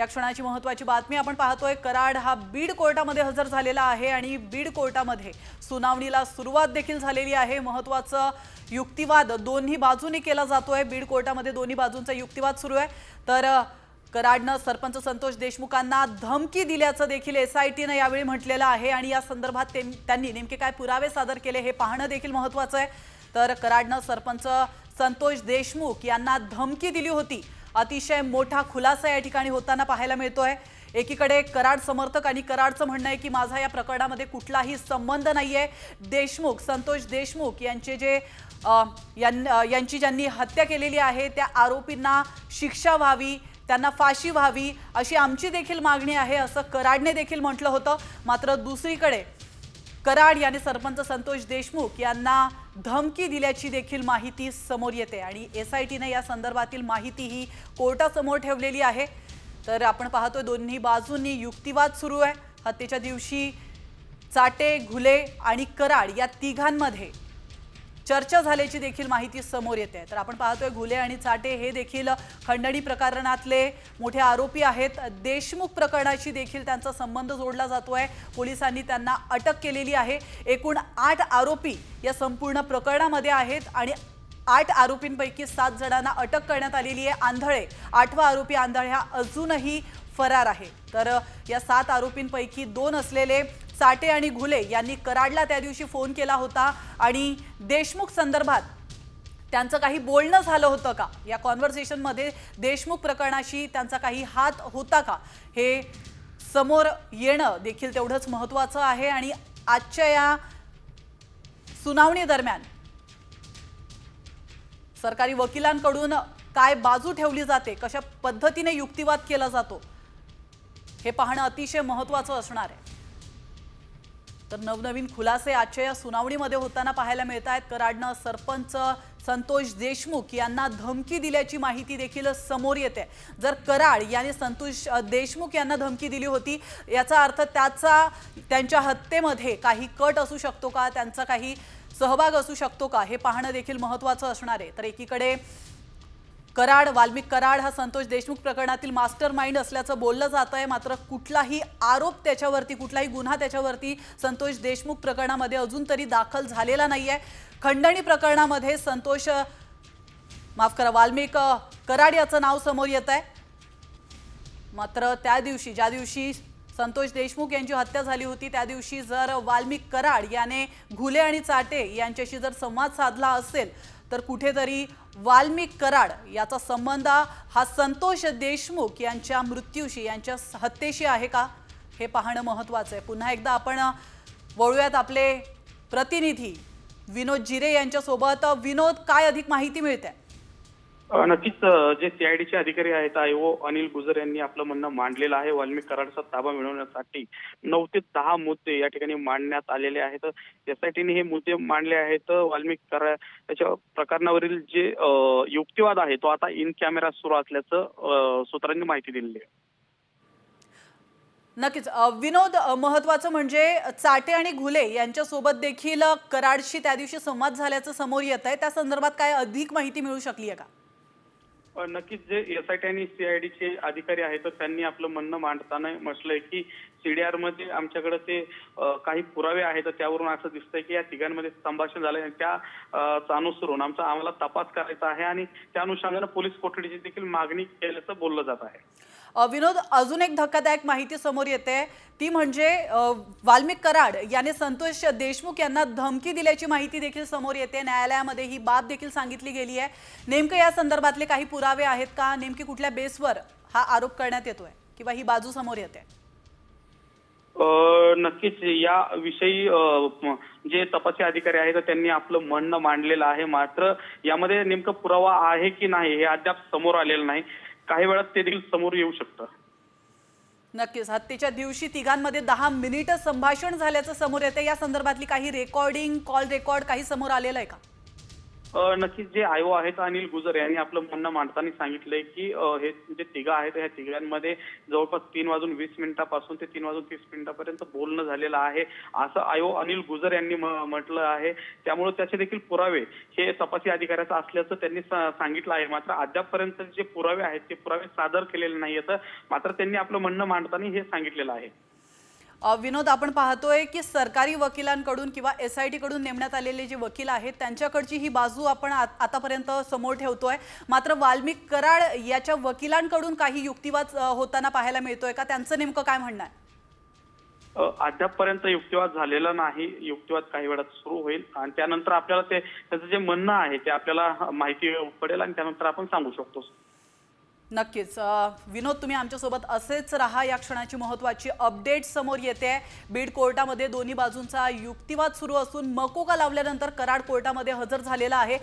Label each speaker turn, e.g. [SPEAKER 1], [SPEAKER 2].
[SPEAKER 1] या क्षणाची महत्वाची बातमी आपण पाहतोय कराड हा बीड कोर्टामध्ये हजर झालेला आहे आणि बीड कोर्टामध्ये सुनावणीला सुरुवात देखील झालेली आहे. महत्वाचं युक्तिवाद दोन्ही बाजूनी केला जातोय. बीड कोर्टामध्ये दोन्ही बाजूंचा युक्तिवाद सुरू आहे. तर कराडनं सरपंच संतोष देशमुखांना धमकी दिल्याचं देखील एस आय टीनं यावेळी म्हटलेलं आहे आणि या संदर्भात त्यांनी नेमके काय पुरावे सादर केले हे पाहणं देखील महत्वाचं आहे. तर कराडनं सरपंच संतोष देशमुख यांना धमकी दिली होती. अतिशय मोठा खुलासा या ठिकाणी होताना पाहायला मिळतोय. एकीकडे कराड समर्थक आणि कराडचं म्हणणं आहे की माझा या प्रकरणामध्ये कुठलाही संबंध नाही आहे देशमुख संतोष देशमुख यांचे जे यां- यांची ज्यांनी हत्या केलेली आहे त्या आरोपींना शिक्षा व्हावी त्यांना फाशी व्हावी अशी आमची देखील मागणी आहे असं कराडने देखील म्हटलं होतं. मात्र दुसरीकडे कराड याने सरपंच संतोष देशमुख यांना धमकी दिल्याची देखील माहिती समोर येते आणि एस आय टीने या संदर्भातील माहिती ही कोर्टासमोर ठेवलेली आहे. तर आपण पाहतोय दोन्ही बाजूंनी युक्तिवाद सुरू आहे. हत्येच्या दिवशी चाटे घुले आणि कराड या तिघांमध्ये चर्चा झाल्याची देखील माहिती समोर येते तर आपण पाहतोय घुले आणि चाटे हे देखील खंडणी प्रकरणातले मोठे आरोपी आहेत. देशमुख प्रकरणाशी देखील त्यांचा संबंध जोडला जातोय. पोलिसांनी त्यांना अटक केलेली आहे. एकूण आठ आरोपी या संपूर्ण प्रकरणामध्ये आहेत आणि आठ आरोपींपैकी सात जणांना अटक करण्यात आलेली आहे. आंधळे आठवा आरोपी आंधळे हा अजूनही फरार आहे. तर या सात आरोपींपैकी दोन असलेले साटे आणि घुले यांनी कराडला त्या दिवशी फोन केला होता आणि देशमुख संदर्भात त्यांचं काही बोलणं झालं होतं का? या कॉन्व्हर्सेशनमध्ये देशमुख प्रकरणाशी त्यांचा काही हात होता का? हे समोर येणं देखील तेवढंच महत्त्वाचं आहे आणि आजच्या या सुनावणी दरम्यान सरकारी वकिलांकडून काय बाजू ठेवली जाते? कशा पद्धतीने युक्तिवाद केला जातो? हे पाहणं अतिशय महत्त्वाचं असणार आहे. तर नवनवीन खुलासे आजच्या या सुनावणीमध्ये होताना पाहायला मिळत आहेत कराडनं सरपंच संतोष देशमुख यांना धमकी दिल्याची माहिती देखील समोर येते. जर कराड यांनी संतोष देशमुख यांना धमकी दिली होती याचा अर्थ त्याचा त्यांच्या हत्येमध्ये काही कट असू शकतो का? त्यांचा काही सहभाग असू शकतो का? हे पाहणं देखील महत्त्वाचं असणार आहे. तर एकीकडे कराड वाल्मिक कराड हा संतोष देशमुख प्रकरणातील मास्टर माइंड असल्याचं बोललं जात आहे. मात्र कुठलाही आरोप त्याच्यावरती कुठलाही गुन्हा त्याच्यावरती संतोष देशमुख प्रकरणामध्ये अजून तरी दाखल झालेला नाही आहे खंडणी प्रकरणामध्ये संतोष माफ करा वाल्मिक कराड याचं नाव समोर येत आहे. मात्र त्या दिवशी ज्या दिवशी संतोष देशमुख यांची हत्या झाली होती त्या दिवशी जर वाल्मिक कराड याने घुले आणि चाटे यांच्याशी जर संवाद साधला असेल तर कुठेतरी वाल्मिक कराड याचा संबंध हा संतोष देशमुख यांच्या मृत्यूशी यांच्या हत्येशी आहे का? हे पाहणं महत्त्वाचं आहे. पुन्हा एकदा आपण वळूयात आपले प्रतिनिधी विनोद जिरे यांच्यासोबत. विनोद काय अधिक माहिती मिळते?
[SPEAKER 2] नक्कीच जे सीआयडीचे अधिकारी आहेत आयओ अनिल गुजर यांनी आपलं म्हणणं मांडलेलं आहे. वाल्मिक कराडचा ताबा मिळवण्यासाठी नऊ ते दहा मुद्दे या ठिकाणी मांडण्यात आलेले आहेत. एसआयटीने हे मुद्दे मांडले आहेत. वाल्मिक कराड त्याच्या प्रकरणावरील जे युक्तिवाद आहे तो आता इन कॅमेरा सुरू असल्याचं सूत्रांनी माहिती दिलेली आहे.
[SPEAKER 1] नक्कीच विनोद महत्वाचं म्हणजे चाटे आणि घुले यांच्यासोबत देखील कराडशी त्या दिवशी संवाद झाल्याचं समोर येत आहे त्या संदर्भात काय अधिक माहिती मिळू शकली आहे का?
[SPEAKER 2] नक्कीच जे एस आय टी आणि सीआयडीचे अधिकारी आहेत तर त्यांनी आपलं म्हणणं मांडताना म्हटलंय की सीडीआरमध्ये आमच्याकडे ते काही पुरावे आहेत त्यावरून असं दिसतंय की या तिघांमध्ये संभाषण झालंय आणि त्या अनुसरून आमचा आम्हाला तपास करायचा आहे आणि त्या अनुषंगानं पोलीस कोठडीची देखील मागणी केल्याचं बोललं जात आहे.
[SPEAKER 1] विनोद अजून एक धक्कादायक माहिती समोर येते. ती म्हणजे वाल्मिक कराड याने संतोष देशमुख यांना धमकी दिल्याची माहिती देखील समोर येते. न्यायालयामध्ये ही बाब देखील सांगितली गेली आहे. नेमकं या संदर्भातले काही पुरावे आहेत का? नेमकी कुठल्या बेसवर हा आरोप करण्यात येतोय? किंवा ही बाजू समोर येते?
[SPEAKER 2] नक्कीच या विषयी जे तपासी अधिकारी आहेत त्यांनी आपलं म्हणणं मांडलेलं आहे. मात्र यामध्ये नेमकं पुरावा आहे की नाही हे अद्याप समोर आलेलं नाही. काही वेळात ते देखील समोर येऊ शकतं.
[SPEAKER 1] नक्कीच. हत्येच्या दिवशी तिघांमध्ये दहा मिनिटं संभाषण झाल्याचं समोर येते या संदर्भातली काही रेकॉर्डिंग कॉल रेकॉर्ड काही समोर आलेलं आहे का?
[SPEAKER 2] नक्कीच जे आयो आहेत अनिल गुजर यांनी आपलं म्हणणं मांडताना सांगितलंय की हे जे तिघं आहेत ह्या तिघांमध्ये जवळपास तीन वाजून वीस मिनिटापासून ते तीन वाजून तीस मिनिटापर्यंत बोलणं झालेलं आहे. असं आयो अनिल गुजर यांनी म्हटलं आहे. त्यामुळे त्याचे देखील पुरावे हे तपासी अधिकाऱ्याचं असल्याचं त्यांनी सांगितलं आहे. मात्र अद्यापपर्यंत जे पुरावे आहेत ते पुरावे सादर केलेले नाही आहेत मात्र त्यांनी आपलं म्हणणं मांडताना हे सांगितलेलं आहे.
[SPEAKER 1] विनोद आपण पाहतोय की सरकारी वकिलांकडून किंवा एस आयकडून नेमण्यात आलेले जे वकील आहेत त्यांच्याकडची ही बाजू आपण आतापर्यंत समोर ठेवतोय. मात्र वाल्मिक कराड याच्या वकिलांकडून काही युक्तिवाद होताना पाहायला मिळतोय का? त्यांचं नेमकं काय म्हणणं आहे?
[SPEAKER 2] अ, अद्यापपर्यंत युक्तिवाद झालेला नाही. युक्तिवाद काही वेळात सुरू होईल. आणि त्यानंतर आपल्याला ते त्याचं जे म्हणणं आहे ते आपल्याला माहिती पडेल आणि त्यानंतर आपण सांगू शकतो.
[SPEAKER 1] नक्कीच. विनोद तुम्ही आमच्यासोबत असेच राहा. या क्षणाची महत्वाची अपडेट समोर येते. बीड कोर्टामध्ये दोन्ही बाजूंचा युक्तिवाद सुरू असून मकोका लावल्यानंतर कराड कोर्टामध्ये हजर झालेला आहे.